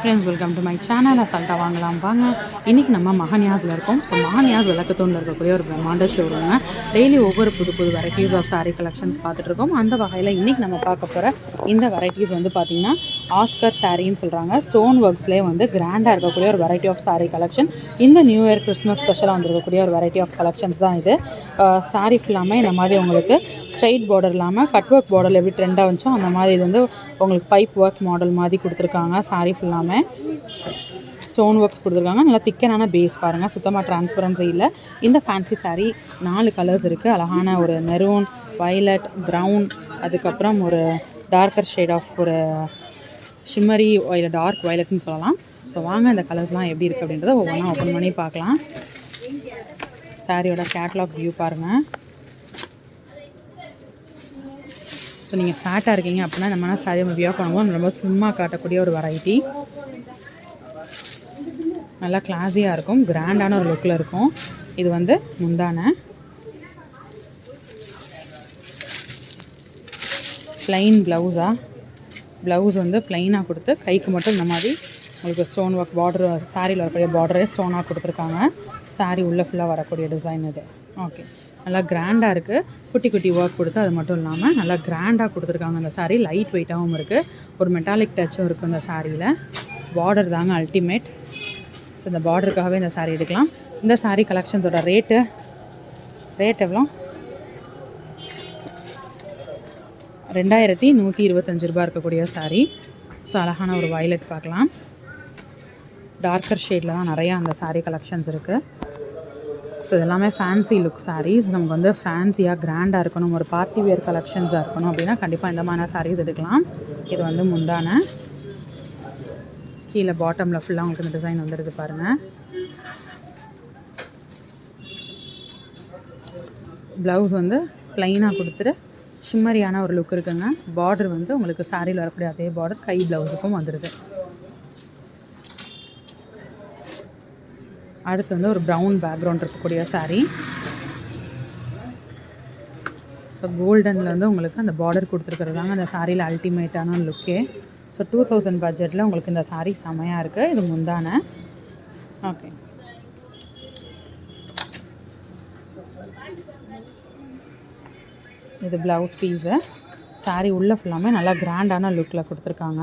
Friends welcome to my channel அசால்ட்டாக வாங்கலாம் வாங்க. இன்றைக்கி நம்ம மகன்யாஸில் இருக்கோம். ஸோ மகன்யாஸ் விளக்கத்தூணில் இருக்கக்கூடிய ஒரு பிரம்மாண்ட ஷோரூங்க டெய்லி ஒவ்வொரு புது புது வெரைட்டிஸ் ஆஃப் சாரீ கலெக்ஷன்ஸ் பார்த்துட்டு இருக்கோம். அந்த வகையில் இன்றைக்கி நம்ம பார்க்க போகிற இந்த வெரைட்டிஸ் வந்து பார்த்திங்கன்னா ஆஸ்கர் சாரின்னு சொல்கிறாங்க ஸ்டோன் ஒர்க்ஸ்லேயே வந்து கிராண்டாக இருக்கக்கூடிய ஒரு வெரைட்டி ஆஃப் சாரீ கலெக்ஷன் இந்த நியூ இயர் கிறிஸ்மஸ் ஸ்பெஷலாக வந்திருக்கக்கூடிய ஒரு வெரைட்டி ஆஃப் கலெக்ஷன்ஸ் தான் இது. சாரீ ஃபுல்லாமே இந்த மாதிரி உங்களுக்கு ஸ்ட்ரைட் பார்டர் இல்லாமல் கட் ஒர்க் பார்டர் எப்படி ட்ரெண்டாக வந்துச்சோ அந்த மாதிரி இது வந்து உங்களுக்கு பைப் ஒர்க் மாடல் மாதிரி கொடுத்துருக்காங்க. சாரீ ஃபுல்லாமே ஸ்டோன் ஒர்க்ஸ் கொடுத்துருக்காங்க. நல்லா திக்கனான பேஸ் பாருங்கள் சுத்தமாக டிரான்ஸ்பரன்சி இல்லை. இந்த ஃபேன்சி saree நாலு கலர்ஸ் இருக்குது அழகான ஒரு மெரூன் வைலட் ப்ரௌன் அதுக்கப்புறம் ஒரு டார்க்கர் ஷேட் ஆஃப் ஒரு ஷிம்மரி இல்லை டார்க் வைலட்னு சொல்லலாம். ஸோ வாங்க இந்த கலர்ஸ்லாம் எப்படி இருக்குது அப்படின்றத ஒவ்வொன்றா ஓப்பன் பண்ணி பார்க்கலாம். சாரியோட கேட்லாக் வியூ பாருங்கள் ஸோ நீங்கள் ஃபேட்டாக இருக்கீங்க அப்படின்னா இந்த மாதிரி சாரி நம்ம வியோ பண்ணுவோம். ரொம்ப சும்மா காட்டக்கூடிய ஒரு வெரைட்டி நல்லா கிளாஸியாக இருக்கும். கிராண்டான ஒரு லுக்கில் இருக்கும். இது வந்து முந்தான. ப்ளைன் ப்ளவுஸா ப்ளவுஸ் வந்து ப்ளைனாக கொடுத்து கைக்கு மட்டும் இந்த மாதிரி உங்களுக்கு ஸ்டோன் ஒர்க் பார்டர் சாரியில் வரக்கூடிய பார்டரே ஸ்டோனாக கொடுத்துருக்காங்க. சாரி உள்ளே ஃபுல்லாக வரக்கூடிய டிசைன் இது. ஓகே நல்லா கிராண்டாக இருக்குது குட்டி குட்டி ஒர்க் கொடுத்து அது மட்டும் இல்லாமல் நல்லா கிராண்டாக கொடுத்துருக்காங்க அந்த சாரீ லைட் வெயிட்டாகவும் இருக்குது ஒரு மெட்டாலிக் டச்சும் இருக்குது இந்த சாரியில் பார்டர் தாங்க அல்டிமேட் ஸோ இந்த பார்டருக்காகவே இந்த சாரீ எடுக்கலாம். இந்த சாரீ கலெக்ஷன்ஸோட ரேட்டு ரேட் எவ்வளோ? ரெண்டாயிரத்தி நூற்றி இருபத்தஞ்சு ரூபா இருக்கக்கூடிய சாரீ ஸோ அழகான ஒரு வயலட் பார்க்கலாம். டார்க்கர் ஷேடில் தான் நிறையா அந்த சாரீ கலெக்ஷன்ஸ் இருக்குது ஸோ இதெல்லாமே ஃபேன்சி லுக் சாரீஸ் நமக்கு வந்து ஃபேன்சியாக கிராண்டாக இருக்கணும். ஒரு பார்ட்டி வேர் கலெக்ஷன்ஸாக இருக்கணும் அப்படின்னா கண்டிப்பாக இந்த மாதிரி சாரீஸ் எடுக்கலாம். இது வந்து முந்தான. கீழே பாட்டமில் ஃபுல்லாக உங்களுக்கு இந்த டிசைன் வந்துடுது பாருங்கள் ப்ளவுஸ் வந்து ப்ளைனாக கொடுத்துட்டு ஷிம்மரியான ஒரு லுக் இருக்குங்க. பார்டர் வந்து உங்களுக்கு சாரியில் வரக்கூடிய அதே பார்டர் கை ப்ளவுஸுக்கும் வந்துடுது அடுத்து வந்து ஒரு ப்ரௌன் பேக்ரவுண்ட் இருக்கக்கூடிய சாரீ ஸோ கோல்டனில் வந்து உங்களுக்கு அந்த பார்டர் கொடுத்துருக்குறதாங்க அந்த சாரியில் அல்டிமேட்டான லுக்கே ஸோ டூ தௌசண்ட் பட்ஜெட்டில் உங்களுக்கு இந்த சாரீ செமையாக இருக்குது இது முந்தான. ஓகே இது ப்ளவுஸ் பீஸு saree உள்ளே ஃபுல்லாமே நல்லா கிராண்டான லுக்கில் கொடுத்துருக்காங்க.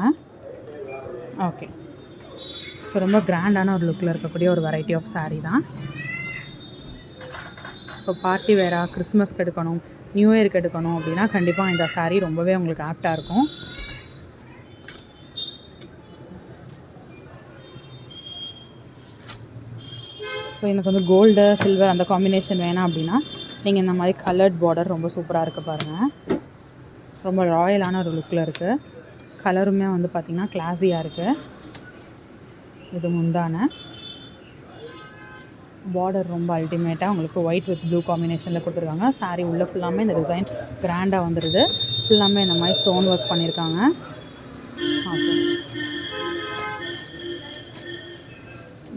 ஓகே ஸோ ரொம்ப கிராண்டான ஒரு லுக்கில் இருக்கக்கூடிய ஒரு வெரைட்டி ஆஃப் சாரீ தான். ஸோ பார்ட்டி வேராக கிறிஸ்மஸ்க்கு எடுக்கணும் நியூ இயருக்கு எடுக்கணும் அப்படின்னா கண்டிப்பாக இந்த சாரீ ரொம்பவே உங்களுக்கு ஆப்டாக இருக்கும். ஸோ எனக்கு வந்து கோல்டு சில்வர் அந்த காம்பினேஷன் வேணாம் அப்படின்னா நீங்கள் இந்த மாதிரி கலர்ட் பார்டர் ரொம்ப சூப்பராக இருக்குது பாருங்கள் ரொம்ப ராயலான ஒரு லுக்கில் இருக்குது கலருமே வந்து பார்த்திங்கன்னா கிளாஸியாக இருக்குது இது முந்தான. பார்டர் ரொம்ப அல்டிமேட்டாக உங்களுக்கு ஒயிட் வித் ப்ளூ காம்பினேஷனில் கொடுத்துருக்காங்க. சாரீ உள்ளே ஃபுல்லாமே இந்த டிசைன் கிராண்டாக வந்துடுது ஃபுல்லாமே இந்த மாதிரி ஸ்டோன் ஒர்க் பண்ணியிருக்காங்க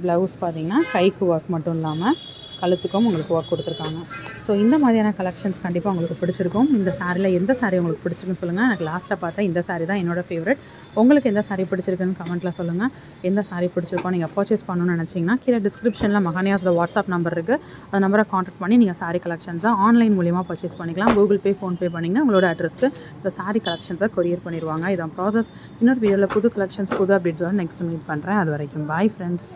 ப்ளவுஸ் பார்த்தீங்கன்னா கைக்கு ஒர்க் மட்டும் இல்லாமல் கழுத்துக்கும் உங்களுக்கு ஒர்க் கொடுத்துருக்காங்க. ஸோ இந்த மாதிரியான கலெக்ஷன்ஸ் கண்டிப்பாக உங்களுக்கு பிடிச்சிருக்கும். இந்த சாரியில் எந்த சாரீ உங்களுக்கு பிடிச்சிருக்குன்னு சொல்லுங்கள் எனக்கு லாஸ்ட்டாக பார்த்தா இந்த சாரீ தான் என்னோட ஃபேவரட் உங்களுக்கு எந்த சாரீ பிடிச்சிருக்குன்னு கமெண்ட்டில் சொல்லுங்கள் எந்த சாரீ பிடிச்சிருக்கோம் நீங்கள் பர்ச்சேஸ் பண்ணணும்னு நினச்சிங்கன்னா கீழே டிஸ்கிரிப்ஷனில் மகானியாஸோட வாட்ஸ்அப் நம்பர் இருக்குது அந்த நம்பரை காண்டாக்ட் பண்ணி நீங்கள் சாரீ கலெக்ஷன்ஸை ஆன்லைன் மூலியமாக பர்ச்சேஸ் பண்ணிக்கலாம். கூகுள் பே ஃபோன்பே பண்ணிங்கன்னா உங்களோட அட்ரஸ்க்கு இந்த சாரீ கலெக்ஷன்ஸை கொரியர் பண்ணிடுவாங்க. இதான் ப்ராசஸ் இன்னொரு வீடியோவில் புது கலெக்ஷன்ஸ் புது அப்டேட்ஸோட நெக்ஸ்ட் மீட் பண்ணுறேன் அது வரைக்கும் பாய் ஃப்ரெண்ட்ஸ்